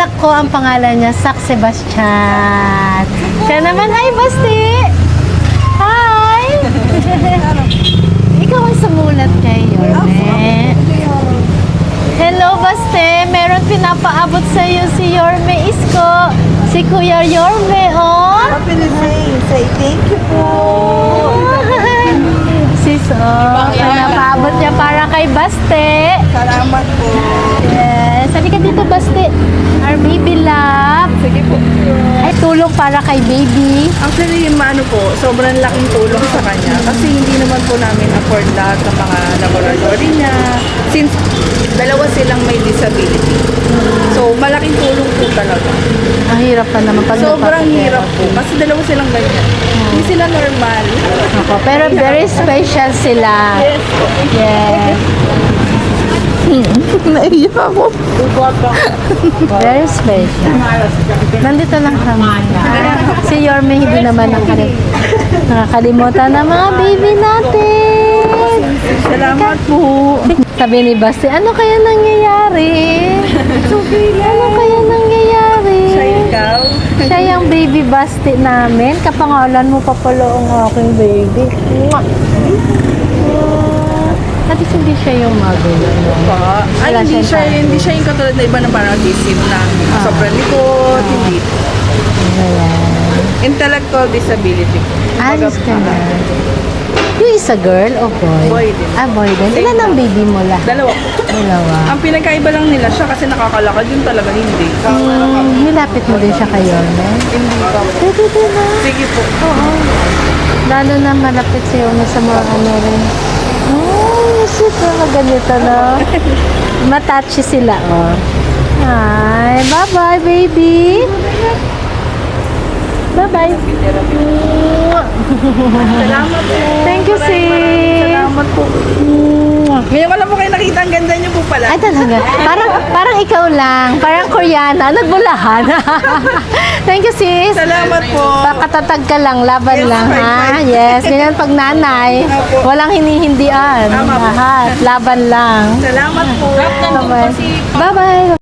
anak ko, ang pangalan niya, Sak Sebastian. Siya naman, hi, Basti! Hi! Ikaw ang sumulat kay Yorme. Hello, Baste. Meron pinapaabot sa iyo si Yorme Isko. Si Kuya Yorme, oh. Happy to say, say thank you po. Sis, oh. Pinapaabot niya para kay Baste. Salamat po. Yes. Sabi ka dito, Baste. Our baby love. Sige po. Ay, tulong para kay baby. Actually, maano po, sobrang laking tulong sa kanya. Kasi hindi naman po namin afford lahat ng mga laboratory niya. Since dalawa silang may disability. So, malaking tulong po talaga. Ang hirap pa naman pag Sobrang hirap po. Kasi dalawa silang ganyan. Hindi sila normal. Ako, pero very special sila. Yes. Yes. Naiyak ako. Very special. Nandito lang kami. Si Yorme hindi naman nakali- nakakalimutan ng mga baby natin. Salamat po. Sabi ni Basti, ano kaya nangyayari? Ano kaya nangyayari? Siya ikaw. Siya yung baby Basti namin. Kapangalan mo pa pala ang aking baby. Mwah! Ah, hindi siya yung magulo. Pa. Ay, Wala hindi siya, hindi siya yung katulad na iba na parang autism na sobrang likod, hindi. Intellectual disability. Alis ka na. Yung isa girl o boy? Boy din. Ah, boy din. Ilan ang baby mo lahat? Dalawa. Dalawa. Ang pinagkaiba lang nila siya kasi nakakalakad yun talaga hindi. Hmm, nilapit mo din siya kayo, no? Hindi pa. Pwede din na. Sige po. Oo. Lalo na malapit sa'yo na sa mga ano rin. Oh, sweet na ganito, no? Matachi sila, oh. Hi, bye-bye, baby. Bye-bye. Salamat po. Thank you, sis. Salamat po. Ngayon lang po kayo nakita. Ang ganda niyo pala. Ay, talaga. Parang, parang ikaw lang. Parang Koreana. Nagbulahan. Thank you, sis. Salamat po. Pakatatag ka lang, laban Yes, lang, ha? fine. Yes, ganyan pag nanay. Walang hinihindian. Lahat, laban lang. Salamat po. Bye-bye. Bye-bye.